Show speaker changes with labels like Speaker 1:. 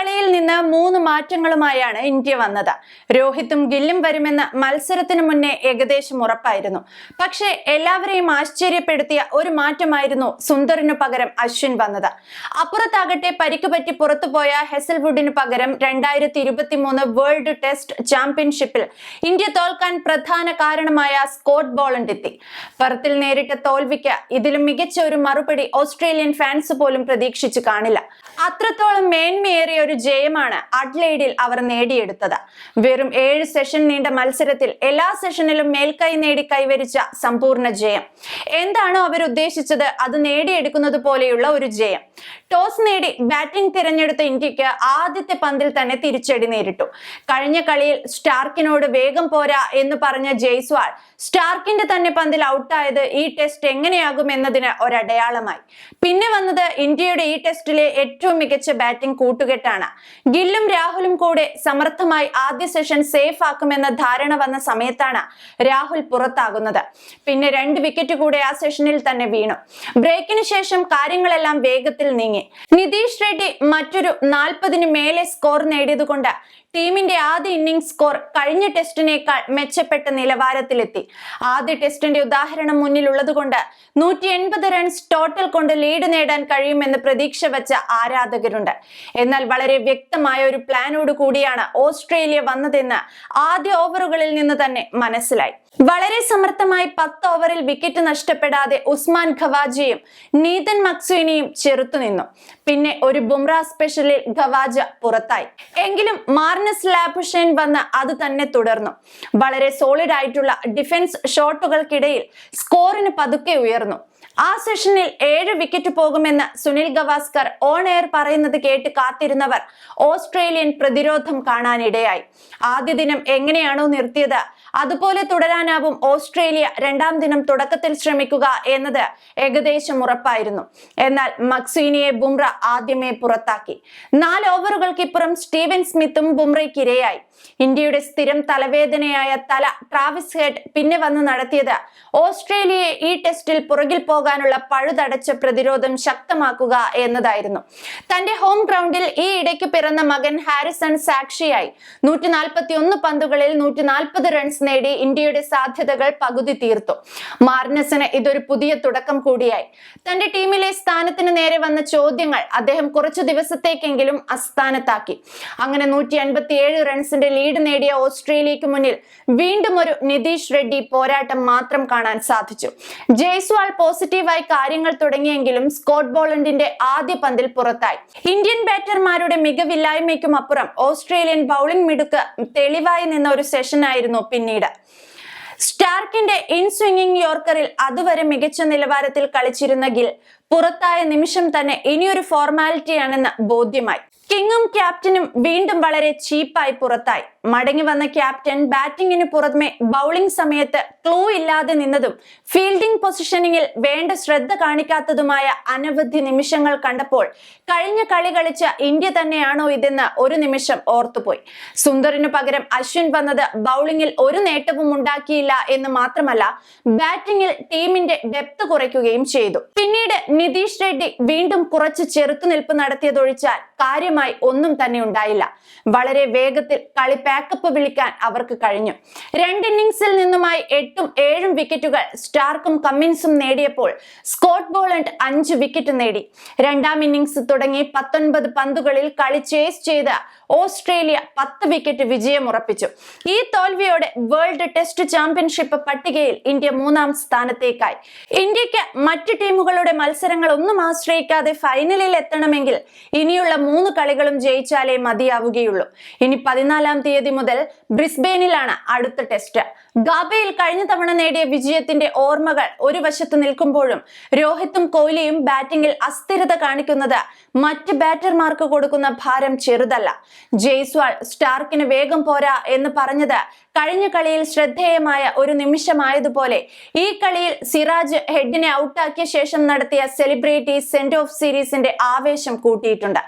Speaker 1: കളിയിൽ നിന്ന് മൂന്ന് മാറ്റങ്ങളുമായാണ് ഇന്ത്യ വന്നത്. രോഹിത്തും ഗില്ലും വരുമെന്ന് മത്സരത്തിന് മുന്നേ ഏകദേശം ഉറപ്പായിരുന്നു. പക്ഷേ എല്ലാവരെയും ആശ്ചര്യപ്പെടുത്തിയ ഒരു മാറ്റമായിരുന്നു സുന്ദറിനു പകരം അശ്വിൻ വന്നത്. അപ്പുറത്താകട്ടെ പരിക്ക് പറ്റി പുറത്തുപോയ ഹെസൽവുഡിനു പകരം രണ്ടായിരത്തി ഇരുപത്തി മൂന്ന് വേൾഡ് ടെസ്റ്റ് ചാമ്പ്യൻഷിപ്പിൽ ഇന്ത്യ തോൽക്കാൻ പ്രധാന കാരണമായ സ്കോട്ട് ബോളണ്ട് എത്തി പെർത്തിൽ നേരിട്ട തോൽവിക്ക് ഇതിലും മികച്ച ഒരു മറുപടി ഓസ്ട്രേലിയൻ ഫാൻസ് പോലും പ്രതീക്ഷിച്ചു കാണില്ല. അത്രത്തോളം മേന്മയേറിയ ഒരു ജയമാണ് അഡ്ലൈഡിൽ അവർ നേടിയെടുത്തത്. വെറും ഏഴ് സെഷൻ നീണ്ട മത്സരത്തിൽ എല്ലാ സെഷനിലും മേൽക്കൈ നേടി കൈവരിച്ച സമ്പൂർണ ജയം. എന്താണോ അവർ ഉദ്ദേശിച്ചത് അത് നേടിയെടുക്കുന്നത് പോലെയുള്ള ഒരു ജയം. ടോസ് നേടി ബാറ്റിംഗ് തിരഞ്ഞെടുത്ത ഇന്ത്യയ്ക്ക് ആദ്യത്തെ പന്തിൽ തന്നെ തിരിച്ചടി നേരിട്ടു. കഴിഞ്ഞ കളിയിൽ സ്റ്റാർക്കിനോട് വേഗം പോരാ എന്ന് പറഞ്ഞ ജയ്സ്വാൾ സ്റ്റാർക്കിന്റെ തന്നെ പന്തിൽ ഔട്ടായത് ഈ ടെസ്റ്റ് എങ്ങനെയാകും എന്നതിന് ഒരടയാളമായി. പിന്നെ വന്നത് ഇന്ത്യയുടെ ഈ ടെസ്റ്റിലെ ഏറ്റവും മികച്ച ബാറ്റിംഗ് കൂട്ടുകെട്ടാണ്. ഗില്ലും രാഹുലും കൂടെ സമർത്ഥമായി ആദ്യ സെഷൻ സേഫ് ആക്കുമെന്ന ധാരണ വന്ന സമയത്താണ് രാഹുൽ പുറത്താകുന്നത്. പിന്നെ രണ്ട് വിക്കറ്റ് കൂടെ ആ സെഷനിൽ തന്നെ വീണു. ബ്രേക്കിന് ശേഷം കാര്യങ്ങളെല്ലാം വേഗത്തിൽ നീങ്ങി. നിതീഷ് റെഡ്ഡി മറ്റൊരു നാൽപ്പതിന് മേലെ സ്കോർ നേടിയതുകൊണ്ട് ടീമിന്റെ ആദ്യ ഇന്നിംഗ്സ് സ്കോർ കഴിഞ്ഞ ടെസ്റ്റിനേക്കാൾ മെച്ചപ്പെട്ട നിലവാരത്തിലെത്തി. ആദ്യ ടെസ്റ്റിന്റെ ഉദാഹരണം മുന്നിലുള്ളതുകൊണ്ട് നൂറ്റി എൺപത് റൺസ് ടോട്ടൽ കൊണ്ട് ലീഡ് നേടാൻ കഴിയുമെന്ന് പ്രതീക്ഷ വച്ച ആരാധകരുണ്ട്. എന്നാൽ വളരെ വ്യക്തമായ ഒരു പ്ലാനോട് കൂടിയാണ് ഓസ്ട്രേലിയ വന്നതെന്ന് ആദ്യ ഓവറുകളിൽ നിന്ന് തന്നെ മനസ്സിലായി. വളരെ സമർത്ഥമായി പത്ത് ഓവറിൽ വിക്കറ്റ് നഷ്ടപ്പെടാതെ ഉസ്മാൻ ഖവാജിയും നീതൻ മക്സുവിനെയും ചെറുത്തുനിന്നു പിന്നെ ഒരു ബുംറ സ്പെഷ്യലിൽ ഖവാജ പുറത്തായി. എങ്കിലും മാർനസ് ലാബുഷേൻ വന്ന് അത് തന്നെ തുടർന്നു. വളരെ സോളിഡ് ആയിട്ടുള്ള ഡിഫൻസ് ഷോട്ടുകൾക്കിടയിൽ സ്കോറിന് പതുക്കെ ഉയർന്നു. ആ സെഷനിൽ ഏഴ് വിക്കറ്റ് പോകുമെന്ന് സുനിൽ ഗവാസ്കർ ഓൺ എയർ പറയുന്നത് കേട്ട് കാത്തിരുന്നവർ ഓസ്ട്രേലിയൻ പ്രതിരോധം കാണാനിടയായി. ആദ്യ ദിനം എങ്ങനെയാണോ നിർത്തിയത്? അതുപോലെ തുടരാനാവും ഓസ്ട്രേലിയ രണ്ടാം ദിനം തുടക്കത്തിൽ ശ്രമിക്കുക എന്നത് ഏകദേശം ഉറപ്പായിരുന്നു. എന്നാൽ മക്സീനിയെ ബുംറ ആദ്യമേ പുറത്താക്കി. നാല് ഓവറുകൾക്കിപ്പുറം സ്റ്റീവൻ സ്മിത്തും ബുംറയ്ക്ക് ഇരയായി ഇന്ത്യയുടെ സ്ഥിരം തലവേദനയായ തല ട്രാവിസ് ഹെഡ് പിന്നെ വന്ന് നടത്തിയത് ഓസ്ട്രേലിയയെ ഈ ടെസ്റ്റിൽ പുറകിൽ പോകാനുള്ള പഴുതടച്ച പ്രതിരോധം ശക്തമാക്കുക എന്നതായിരുന്നു. തന്റെ ഹോം ഗ്രൗണ്ടിൽ ഈ ഇടയ്ക്ക് പിറന്ന മകൻ ഹാരിസൺ സാക്ഷിയായി. നൂറ്റി നാൽപ്പത്തി ഒന്ന് പന്തുകളിൽ നൂറ്റി നാൽപ്പത് റൺസ് നേടി ഇന്ത്യയുടെ സാധ്യതകൾ പകുതി തീർത്തു. മാർനസിന് ഇതൊരു പുതിയ തുടക്കം കൂടിയായി. തന്റെ ടീമിലെ സ്ഥാനത്തിന് നേരെ വന്ന ചോദ്യങ്ങൾ അദ്ദേഹം കുറച്ചു ദിവസത്തേക്കെങ്കിലും അസ്ഥാനത്താക്കി. അങ്ങനെ നൂറ്റി അൻപത്തി ഏഴ് റൺസിന്റെ ലീഡ് നേടിയ ഓസ്ട്രേലിയക്ക് മുന്നിൽ വീണ്ടും ഒരു നിതീഷ് റെഡ്ഡി പോരാട്ടം മാത്രം കാണാൻ സാധിച്ചു. ജയ്സ്വാൾ പോസിറ്റീവായി കാര്യങ്ങൾ തുടങ്ങിയെങ്കിലും സ്കോട്ട് ബോളണ്ടിന്റെ ആദ്യ പന്തിൽ പുറത്തായി. ഇന്ത്യൻ ബാറ്റർമാരുടെ മികവില്ലായ്മയ്ക്കും അപ്പുറം ഓസ്ട്രേലിയൻ ബൗളിംഗ് മിടുക്ക് തെളിവായി നിന്ന ഒരു സെഷനായിരുന്നു പിന്നീട്. സ്റ്റാർക്കിന്റെ ഇൻ സ്വിംഗിംഗ് യോർക്കറിൽ അതുവരെ മികച്ച നിലവാരത്തിൽ കളിച്ചിരുന്ന ഗിൽ പുറത്തായ നിമിഷം തന്നെ ഇനിയൊരു ഫോർമാലിറ്റിയാണെന്ന് ബോധ്യമായി. കിങ്ങും ക്യാപ്റ്റനും വീണ്ടും വളരെ ചീപ്പായി പുറത്തായി. മടങ്ങി വന്ന ക്യാപ്റ്റൻ ബാറ്റിംഗിന് പുറമെ ബൗളിംഗ് സമയത്ത് ക്ലൂ ഇല്ലാതെ നിന്നതും ഫീൽഡിംഗ് പൊസിഷനിങ്ങിൽ വേണ്ട ശ്രദ്ധ കാണിക്കാത്തതുമായ അനവധി നിമിഷങ്ങൾ കണ്ടപ്പോൾ കഴിഞ്ഞ കളി കളിച്ച ഇന്ത്യ തന്നെയാണോ ഇതെന്ന് ഒരു നിമിഷം ഓർത്തുപോയി. സുന്ദറിനു പകരം അശ്വിൻ വന്നത് ബൗളിംഗിൽ ഒരു നേട്ടവും ഉണ്ടാക്കിയില്ല എന്ന് മാത്രമല്ല ബാറ്റിംഗിൽ ടീമിന്റെ ഡെപ്ത് കുറയ്ക്കുകയും ചെയ്തു. പിന്നീട് നിതീഷ് റെഡ്ഡി വീണ്ടും കുറച്ച് ചെറുത്തുനിൽപ്പ് നടത്തിയതൊഴിച്ചാൽ കാര്യമായി ഒന്നും തന്നെ ഉണ്ടായില്ല. വളരെ വേഗത്തിൽ കളി പാക്കപ്പ് വിളിക്കാൻ അവർക്ക് കഴിഞ്ഞു. രണ്ട് ഇന്നിംഗ്സിൽ നിന്നുമായി എട്ടും ഏഴും വിക്കറ്റുകൾ സ്റ്റാർക്കും കമ്മിൻസും നേടിയപ്പോൾ സ്കോട്ട് ബോളണ്ട് അഞ്ച് വിക്കറ്റ് നേടി. രണ്ടാം ഇന്നിംഗ്സ് തുടങ്ങി പത്തൊൻപത് പന്തുകളിൽ കളി ചേസ് ചെയ്ത് ഓസ്ട്രേലിയ പത്ത് വിക്കറ്റ് വിജയം ഉറപ്പിച്ചു ഈ തോൽവിയോടെ വേൾഡ് ടെസ്റ്റ് ചാമ്പ്യൻഷിപ്പ് പട്ടികയിൽ ഇന്ത്യ മൂന്നാം സ്ഥാനത്തേക്കായി. ഇന്ത്യയ്ക്ക് മറ്റ് ടീമുകളുടെ മത്സരങ്ങൾ ഒന്നും ആശ്രയിക്കാതെ ഫൈനലിൽ എത്തണമെങ്കിൽ ഇനിയുള്ള മൂന്ന് കളികളും ജയിച്ചാലേ മതിയാവുകയുള്ളൂ. ഇനി പതിനാലാം തീയതി മുതൽ ബ്രിസ്ബെയിനിലാണ് അടുത്ത ടെസ്റ്റ് ഗാബയിൽ കഴിഞ്ഞ തവണ നേടിയ വിജയത്തിന്റെ ഓർമ്മകൾ ഒരു വശത്ത് നിൽക്കുമ്പോഴും രോഹിത്തും കോഹ്ലിയും ബാറ്റിംഗിൽ അസ്ഥിരത കാണിക്കുന്നത് മറ്റ് ബാറ്റർമാർക്ക് കൊടുക്കുന്ന ഭാരം ചെറുതല്ല. ജയ്സ്വാൾ സ്റ്റാർക്കിന് വേഗം പോരാ എന്ന് പറഞ്ഞത് കഴിഞ്ഞ കളിയിൽ ശ്രദ്ധേയമായ ഒരു നിമിഷമായതുപോലെ. ഈ കളിയിൽ സിറാജ് ഹെഡിനെ ഔട്ടാക്കിയ ശേഷം നടത്തിയ സെലിബ്രിറ്റി സെന്റ് ഓഫ് സീരീസിന്റെ ആവേശം കൂട്ടിയിട്ടുണ്ട്.